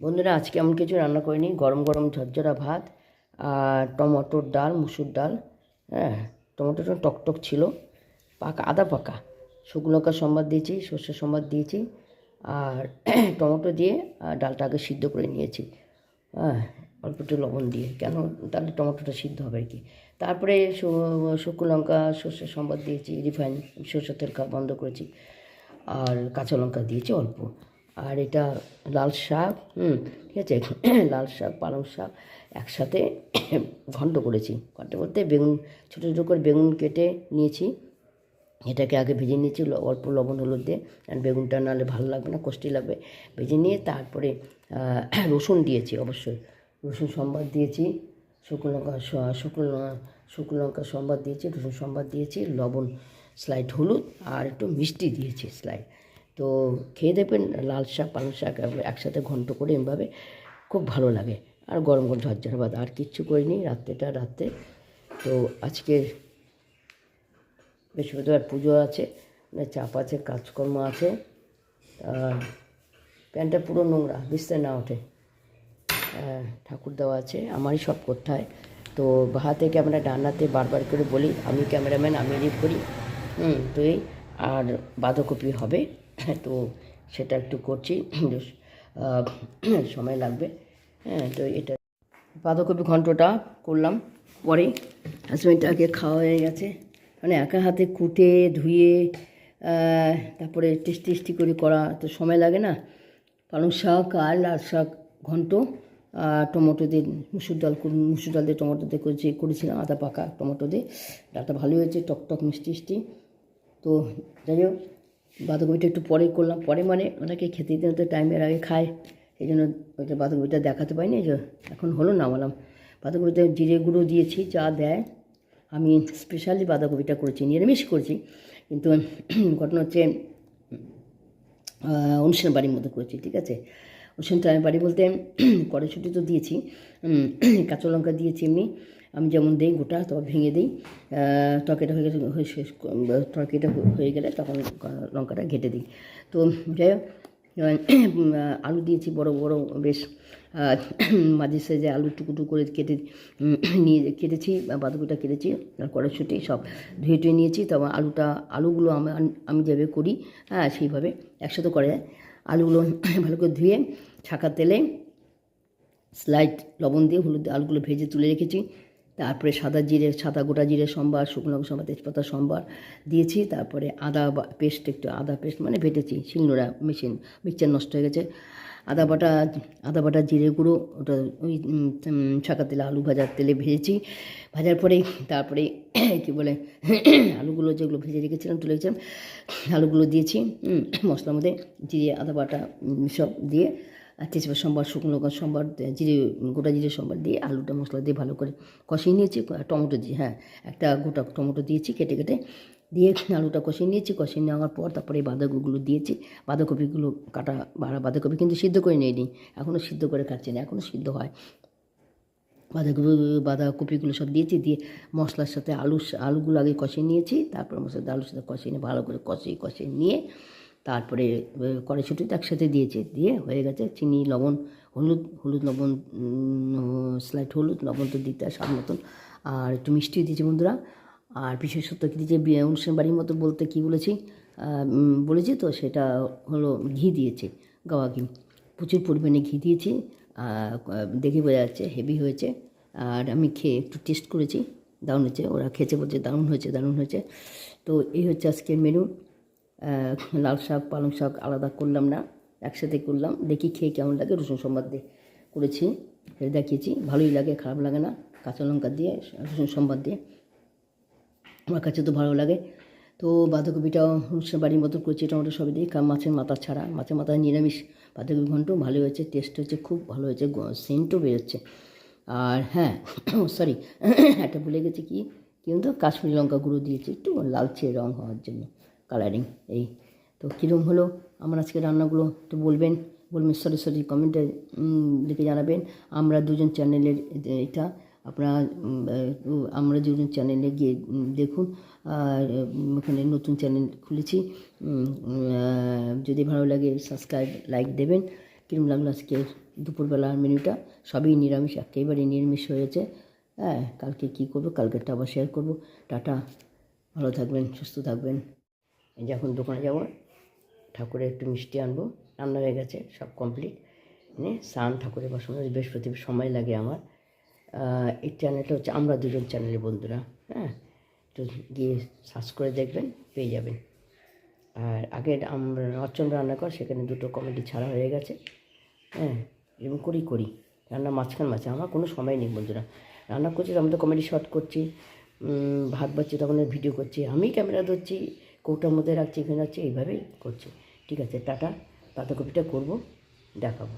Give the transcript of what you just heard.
বন্ধুরা, আজকে এমন কিছু রান্না করিনি গরম গরম ঝরঝরা ভাত আর টমেটোর ডাল, মুসুর ডাল। হ্যাঁ টমেটোটা টকটক ছিল। পাকা, আদা পাকা। শুকনো লঙ্কা সম্বাদ দিয়েছি সর্ষে সম্বাদ দিয়েছি আর টমেটো দিয়ে ডালটা আগে সিদ্ধ করে নিয়েছি। হ্যাঁ অল্প একটু লবণ দিয়ে। কেন? তাহলে টমেটোটা সিদ্ধ হবে আর কি। তারপরে শুকনো লঙ্কা সর্ষে সম্বাদ দিয়েছি, রিফাইন, সর্ষের তেল বন্ধ করেছি। আর কাঁচা লঙ্কা দিয়েছি অল্প। আর এটা লাল শাক, হুম, ঠিক আছে? লাল শাক, পালং শাক একসাথে ঘন্ট করেছি। ঘন্ট করতে বেগুন, ছোটো ছোটো করে বেগুন কেটে নিয়েছি। এটাকে আগে ভেজে নিয়েছি অল্প লবণ হলুদ দিয়ে। আর বেগুনটা নাহলে ভালো লাগবে না, কষ্টি লাগবে। ভেজে নিয়ে তারপরে রসুন দিয়েছি অবশ্যই। রসুন সম্বাদ দিয়েছি, শুকনো লঙ্কা শুকনো শুকনো লঙ্কা সম্বাদ দিয়েছি, রসুন সম্বাদ দিয়েছি, লবণ, স্লাইড হলুদ আর একটু মিষ্টি দিয়েছি স্লাইড। তো খেয়ে দেখবেন লাল শাক পালং শাক একসাথে ঘন্ট করে এমভাবে খুব ভালো লাগে। আর গরম গরম ঝরঝরা ভাত আর কিচ্ছু করিনি রাত্রেটা রাত্রে। তো আজকের বৃহস্পতিবার পুজো আছে মানে চাপ আছে কাজকর্ম আছে আর প্যান্টটা পুরো নোংরা বিস্তার না ওঠে। আহ, ঠাকুর দেওয়া আছে আমারই সব করতে হয়। তো বাহা ক্যামেরা ডান্নাতে বারবার করে বলি আমি ক্যামেরাম্যান আমি এডিট করি। হুম তো এই আর বাঁধাকপি হবে। তো সেটা একটু করছি। সময় লাগবে। হ্যাঁ তো এটা বাঁধাকপি ঘন্টটা করলাম। পরে হাজব্যান্ডটাকে খাওয়া হয়ে গেছে। মানে একা হাতে কুটে, ধুয়ে তারপরে টেস্টি টেস্টি করে করা তো সময় লাগে না। পালং শাক আর লাল শাক ঘন্ট টমেটো দিয়ে মুসুর ডাল মুসুর ডাল দিয়ে টমেটো দিয়ে করেছি, করেছিলাম আদা পাকা টমেটো দিয়ে। ডালটা ভালোই হয়েছে টক টক মিষ্টি মিষ্টি। তো যাই হোক বাঁধাকপিটা একটু পরে করলাম। পরে মানে ওনাকে খেতে দিতে তো টাইমের আগে খায়। এই জন্য ওইটা বাঁধাকপিটা দেখাতে এই যে এখন হলো নামালাম বাঁধাকপিতে জিরে গুঁড়ো দিয়েছি, যা দেয়। আমি স্পেশালি বাঁধাকপিটা করেছি, নিরামিষ করেছি। কিন্তু ঘটনা হচ্ছে অনুষ্ঠান বাড়ির মতো করেছি, ঠিক আছে? অনুষ্ঠান বাড়ি বলতে কড়াইশুটি তো দিয়েছি। কাঁচা লঙ্কা দিয়েছি এমনি। আমি যেমন দিই গোটা তারপর ভেঙে দিই। তরকারিটা হয়ে ক- তরকারিটা হয়ে- গেলে তখন লঙ্কাটা ঘেটে দিই। তো যাই আলু দিয়েছি বড় বড় বেশ। মাঝে সাইজে আলু টুকু টুকু করে কেটে, নিয়ে কেটেছি বাঁধাকপিটা কেটেছি কড়াইশুঁটি সব ধুয়ে টুয়ে নিয়েছি। তারপর আলুটা, আলুগুলো আমি আমি যেভাবে করি হ্যাঁ সেইভাবে একসাথে করে আলুগুলো ভালো করে ধুয়ে ছাকা তেলে স্লাইড লবণ দিয়ে হলুদ আলুগুলো ভেজে তুলে রেখেছি। তারপরে সাদা জিরে, সাদা গোটা জিরে সম্বার, শুকনো সম্বার তেজপাতা সম্বার দিয়েছি, তারপরে আদা পেস্ট, একটু আদা পেস্ট মানে ভেটেছি, শিলনোড়া মেশিন, মিক্সচার নষ্ট হয়ে গেছে। আদা বাটা আদা বাটা জিরে গুঁড়ো, ওটা ওই ছাকা তেলে, আলু ভাজার তেলে ভেজেছি। ভাজার পরে তারপরে কী বলে, আলুগুলো যেগুলো ভেজে রেখেছিলাম, তুলে রেখেছিলাম, আলুগুলো দিয়েছি মশলার মধ্যে, জিরে, আদা বাটা সব দিয়ে তেজপাতা সম্বার, শুকনো লঙ্কা সম্বার জিরে, গোটা জিরে সম্বার দিয়ে আলুটা মশলা দিয়ে ভালো করে কষিয়ে নিয়েছি টমেটো দিয়ে হ্যাঁ একটা গোটা টমেটো দিয়েছি কেটে কেটে দিয়ে আলুটা কষিয়ে নিয়েছি, কষিয়ে নেওয়ার পর তারপরে এই বাঁধাকপিগুলো দিয়েছি। বাঁধাকপিগুলো কাটা বাড়া বাঁধাকপি কিন্তু সিদ্ধ করে নিয়ে এখনও সিদ্ধ করে খাচ্ছি না, এখনও সিদ্ধ হয়। বাঁধাকপি, বাঁধাকপিগুলো সব দিয়েছি, দিয়ে মশলার সাথে আলু, আলুগুলো আগে কষিয়ে নিয়েছি, তারপর মশলা দিয়ে আলুর সাথে কষিয়ে নিয়ে ভালো করে কষিয়ে কষিয়ে নিয়ে তারপরে কড়াইশুটিতে একসাথে দিয়েছে। দিয়ে হয়ে গেছে চিনি, লবণ, হলুদ হলুদ লবণ স্লাইট হলুদ, লবণ তো দিতে স্বাদ মতন। আর একটু মিষ্টি দিয়েছি বন্ধুরা। আর বিশেষত কী দিয়েছে? অনুষ্ঠান বাড়ির মতো বলতে কি বলেছি? বলেছি তো, সেটা হলো ঘি দিয়েছে, গাওয়া ঘি। প্রচুর পরিমাণে ঘি দিয়েছি। দেখে বোঝা যাচ্ছে হেভি হয়েছে। আর আমি খেয়ে একটু টেস্ট করেছি। দারুণ হয়েছে। ওরা খেয়েছে বলছে দারুণ হয়েছে দারুণ হয়েছে। তো এই হচ্ছে আজকের মেনু লাল শাক, পালং শাক আলাদা করলাম না, একসাথে করলাম। দেখি খেয়ে কেমন লাগে, রসুন সম্বাদ দিয়ে করেছি সেটা দেখিয়েছি। ভালোই লাগে, খারাপ লাগে না, কাঁচা লঙ্কা দিয়ে, রসুন সম্বাদ দিয়ে। আমার কাছে তো ভালো লাগে। তো বাঁধাকপিটাও অনুষ্ঠান বাড়ির মতো করেছি, টমেটো সবই দিয়ে। কারণ মাছের মাথা ছাড়া, মাছের মাথা নিরামিষ বাঁধাকপি ঘন্ট ভালো হয়েছে টেস্ট হয়েছে, খুব ভালো হয়েছে সেন্টও বেরোচ্ছে। আর হ্যাঁ সরি একটা ভুলে গেছি কি, কিন্তু কাশ্মীরি লঙ্কা গুঁড়ো দিয়েছি, একটু লালচে রং হওয়ার জন্য। কালারিং এই। তো কীরকম হলো? আমার আজকে রান্নাগুলো একটু বলবেন বলবেন সরি সরি কমেন্টে লিখে জানাবেন। আমরা দুজন চ্যানেলের এটা, আপনারা আমরা দুজন চ্যানেলে গিয়ে দেখুন, আর ওখানে নতুন চ্যানেল খুলেছি যদি ভালো লাগে সাবস্ক্রাইব লাইক দেবেন। কিরম লাগল আজকে দুপুরবেলার মেনুটা সবই নিরামিষ, একেবারে নিরামিষ হয়েছে হ্যাঁ কালকে কী করব? কালকেরটা আবার শেয়ার করব। টাটা, ভালো থাকবেন, সুস্থ থাকবেন। এই যে এখন দোকানে যাব, ঠাকুরের একটু মিষ্টি আনব, রান্না হয়ে গেছে, সব কমপ্লিট নিয়ে স্নান ঠাকুরের বসানো বৃহস্পতিবার সময় লাগে আমার। এই চ্যানেলটা হচ্ছে আমরা দুজন চ্যানেলের বন্ধুরা হ্যাঁ? একটু গিয়ে সার্চ করে দেখবেন, পেয়ে যাবেন। আর আগের আমরা রান্না কর, সেখানে দুটো কমেডি ছাড়া হয়ে গেছে হ্যাঁ? এরকম করি করি। রান্না মাঝখান মাঝে, আমার কোনো সময় নেই বন্ধুরা। রান্না করছি, তখন তো কমেডি শর্ট করছি ভাত বাচ্ছি তখন ভিডিও করছি। আমি ক্যামেরা ধরছি কৌটার মধ্যে রাখছি এখানে রাখছি এইভাবেই করছি। ঠিক আছে টাটা। পাতাকপিটা করব দেখাবো।